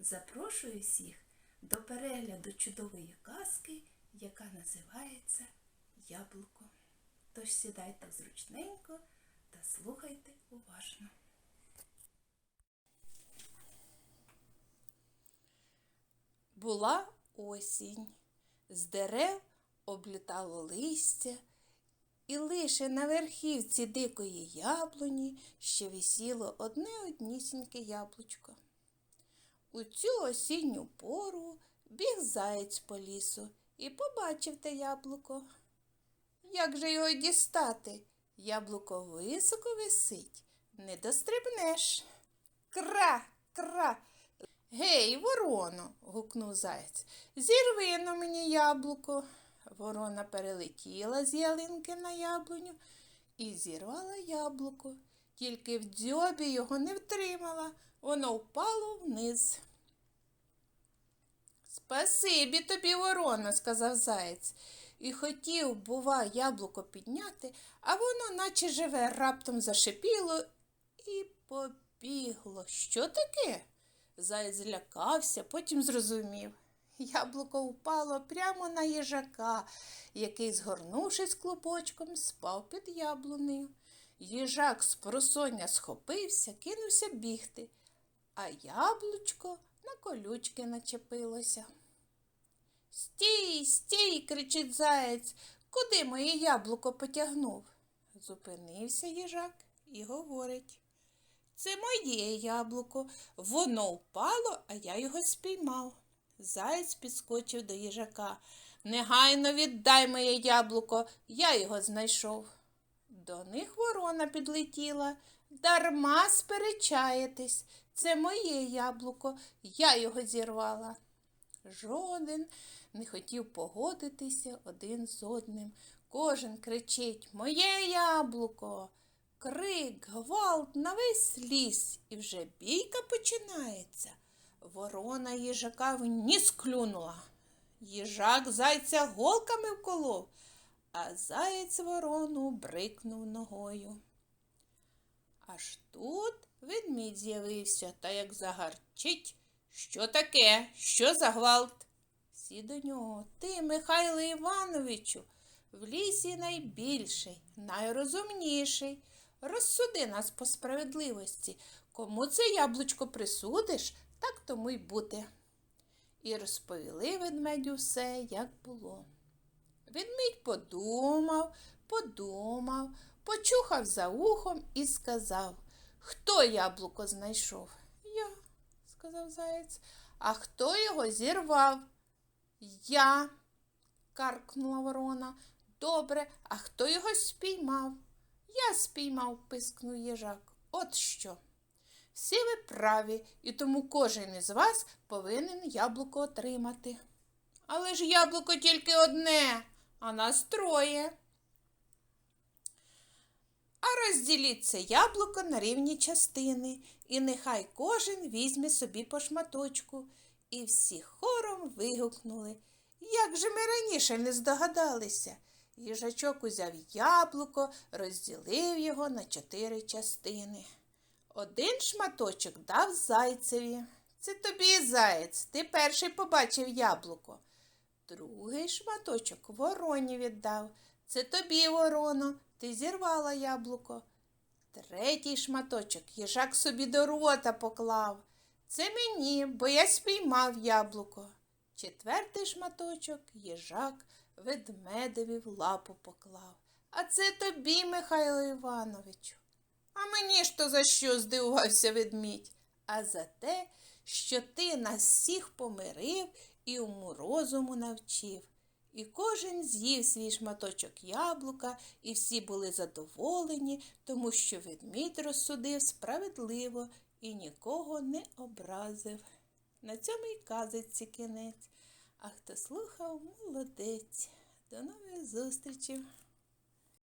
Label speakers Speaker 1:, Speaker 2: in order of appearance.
Speaker 1: запрошую всіх до перегляду чудової казки, яка називається Яблуко. Тож сідайте зручненько та слухайте уважно. Була осінь, з дерев облітало листя, і лише на верхівці дикої яблуні ще висіло одне однісіньке яблучко. У цю осінню пору біг заєць по лісу і побачив те яблуко. Як же його дістати? Яблуко високо висить, не дострибнеш. Кра, кра. Гей, вороно, гукнув заєць, зірви на мені яблуко. Ворона перелетіла з ялинки на яблуню і зірвала яблуко, тільки в дзьобі його не втримала, воно впало вниз. Спасибі тобі, ворона, сказав заєць, і хотів, бува, яблуко підняти, а воно, наче живе, раптом зашипіло і побігло. Що таке? Заєць злякався, потім зрозумів. Яблуко впало прямо на їжака, який, згорнувшись клубочком, спав під яблунею. Їжак з просоння схопився, кинувся бігти, а яблучко на колючки начепилося. Стій, стій, кричить заєць, куди моє яблуко потягнув? Зупинився їжак і говорить. Це моє яблуко. Воно впало, а я його спіймав. Заєць підскочив до їжака. Негайно віддай моє яблуко, я його знайшов. До них ворона підлетіла. Дарма сперечаєтесь. Це моє яблуко, я його зірвала. Жоден не хотів погодитися один з одним. Кожен кричить Моє яблуко. Крик, гвалт на весь ліс, і вже бійка починається. Ворона їжака в ніс клюнула. Їжак зайця голками вколов, а заєць ворону брикнув ногою. Аж тут ведмідь з'явився та як загарчить. Що таке? Що за гвалт? Всі до нього. Ти, Михайло Івановичу, в лісі найбільший, найрозумніший. Розсуди нас по справедливості. Кому це яблучко присудиш, так тому й буде. І розповіли ведмедю все, як було. Ведмідь подумав, подумав, почухав за ухом і сказав, хто яблуко знайшов? Я, сказав заєць, а хто його зірвав? Я, каркнула ворона. Добре, а хто його спіймав? Я спіймав, пискнув їжак. От що. Всі ви праві, і тому кожен із вас повинен яблуко отримати. Але ж яблуко тільки одне, а нас троє. А розділіть це яблуко на рівні частини, і нехай кожен візьме собі по шматочку. І всі хором вигукнули. Як же ми раніше не здогадалися? Їжачок узяв яблуко, розділив його на чотири частини. Один шматочок дав зайцеві. Це тобі, заєць, ти перший побачив яблуко. Другий шматочок вороні віддав. Це тобі, вороно, ти зірвала яблуко. Третій шматочок їжак собі до рота поклав. Це мені, бо я спіймав яблуко. Четвертий шматочок їжак ведмедеві в лапу поклав. А це тобі, Михайло Івановичу. А мені ж то за що здивувався ведмідь? А за те, що ти нас всіх помирив і уму розуму навчив. І кожен з'їв свій шматочок яблука, і всі були задоволені, тому що ведмідь розсудив справедливо і нікого не образив. На цьому й казиться кінець. А хто слухав, молодець. До нових зустрічей!